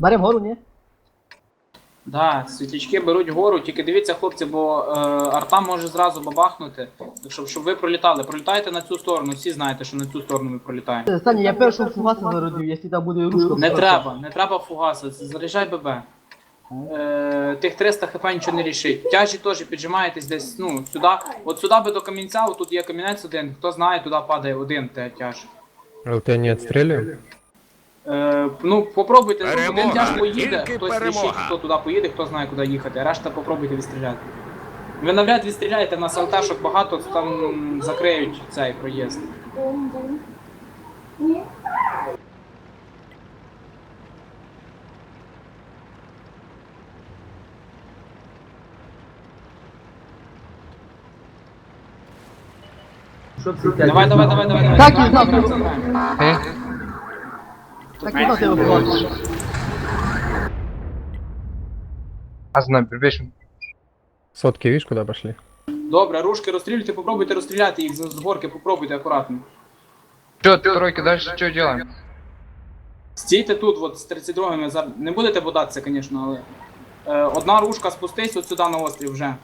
Берем гору, ні? Да, світлячки беруть гору, тільки дивіться, хлопці, бо е, арта може зразу бабахнути. Так щоб, щоб ви пролітали. Пролітайте на цю сторону, всі знаєте, що на цю сторону ми пролітаємо. Саня, я першого фугаса зародив, якщо там буде рушка. Не треба, не треба фугаси, заряджай ББ. Е, тих 300 хп нічого не рішить. Тяжі теж піджимаєтесь десь, ну, сюди. От сюди би до камінця, тут є камінець один, хто знає, туди падає один те тяж. ЛТ не отстреливаем? Е, ну, попробуйте, Перемога, один тяж поїде, тільки хтось перемога. рішить, хто туди поїде, хто знає, куди їхати, а решта попробуйте відстріляти. Ви навряд відстріляєте, в нас алташок багато, там закриють цей проїзд. Давай, давай, давай, давай, давай. Так і давай, знав, А знаю, бежим. Сотки, видишь, куда пошли? Добре, ружки розстрілюйте, попробуйте розстріляти їх з з горки, попробуйте акуратно. Че, тройки, дальше что делаем? Стійте тут, от з 32-ми, за- не будете бодатися, звісно, але. Е, одна ружка спустись от сюди на острів вже.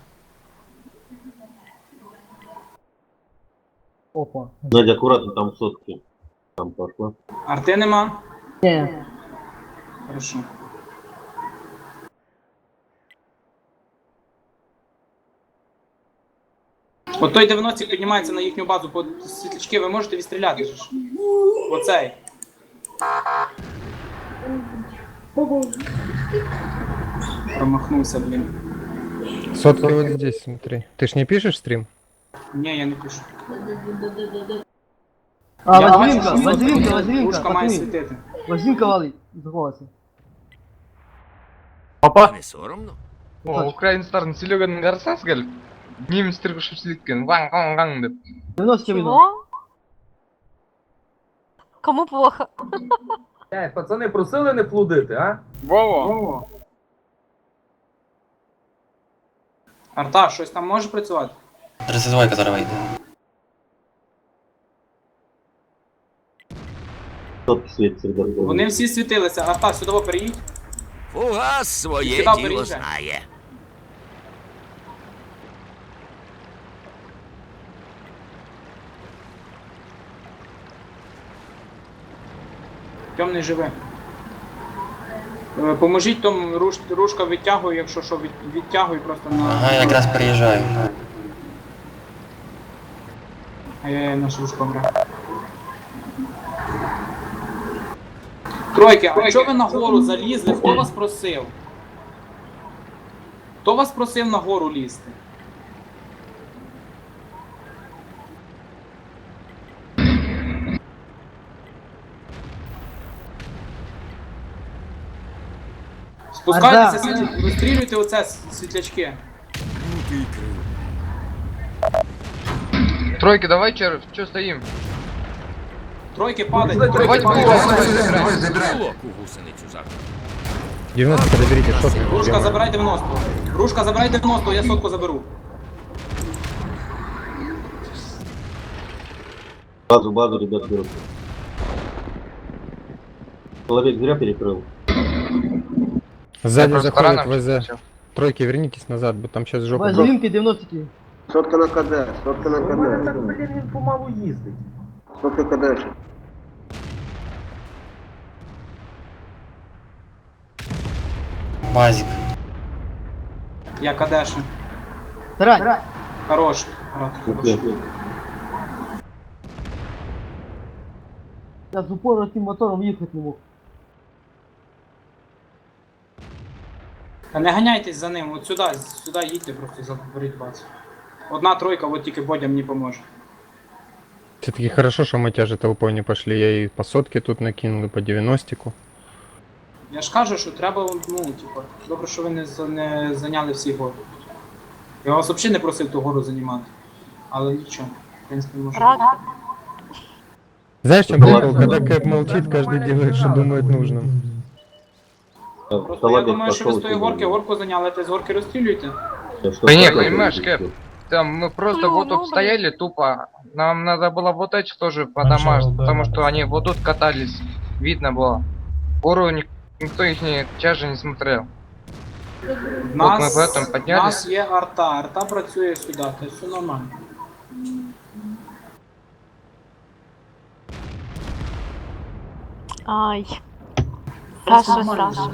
Опа. Надя, аккуратно, там сотки. Там пошла. Арти нема? Ні. Хорошо. От той 90 піднімається на їхню базу по світлячки, ви можете відстріляти же ж. Оцей. Промахнувся, блін. Сотки вот здесь, смотри. Ты ж не пишешь стрим? Ні, я не пишу. А, Я вазелінка, бачу, що вазелінка, ружка вазелінка, має пацани. світити. Вазелінка валить. Заховався. Не соромно? О, Украин Стар, Серега Гарсас, галь. Немец тыргышып слиткен. Ван, ван, ван, деп. 90 минут. Чего? Кому плохо? Е, пацани просили не плудити, а? Вово. Арта, щось там може працювати? 32, которая выйдет. Светится, ребята. Вони всі світилися. Арта, сюди переїдь. Фугас своє Кидав діло беріже. знає. Темний живе. Е, Поможіть тому руш, рушка відтягує, якщо що, від, відтягуй просто на. Ага, я якраз приїжджаю. Ай-яй, наш рушка вмре. Тройки, а чого ви на гору залізли? Хто вас просив? Хто вас просив на гору лізти? Спускайтеся, світлі- розстрілюйте оце світлячки. Тройки, давай, че, че стоим? Тройки падають, тройки падають. гусеницю завтра. 90 подоберите, сотки. Рушка, забирай 90. Рушка, забирай 90, я сотку заберу. Базу, базу, ребят, берут. Человек зря перекрыл. Сзади заходит ВЗ. Тройки, вернитесь назад, бо там сейчас жопа. Вазелінки 90 ки. Сотка на КД, сотка на так, блін, він помалу їздить. Сотка КД. Базик. Я кадеша. Тарань. Хорош. Рад, хорош. Я з упору цим мотором їхати не мог. Та не ганяйтесь за ним, от сюди, сюди їдьте, просто заберіть базу. Одна тройка, от тільки Бодя мені поможе. Все-таки хорошо, что мы тяжи толпой не пошли. Я и по сотке тут накинул, и по 90 Я ж кажу, що треба, ну, типу, добре, що ви не, за- не зайняли всі гори. Я вас взагалі не просив ту гору займати. Але нічого, в принципі, може. Рак. Знаешь, в чем прикол? Когда Кэп молчит, каждый делает, что думает нужным. Просто я думаю, що ви з тої горки горку зайняли, ти з горки розстрілюєте. Да не, понимаешь, Кэп, Там мы просто Ну, вот ну, тут стояли тупо. Нам надо было вот эти тоже по домам, потому что они вот тут катались. Видно было. Гору ни- Никто их тяжи не смотрел. В нас, ми поэтому в піднялись. нас є арта, арта працює сюди, то все нормально. Ай. Саша, Саша.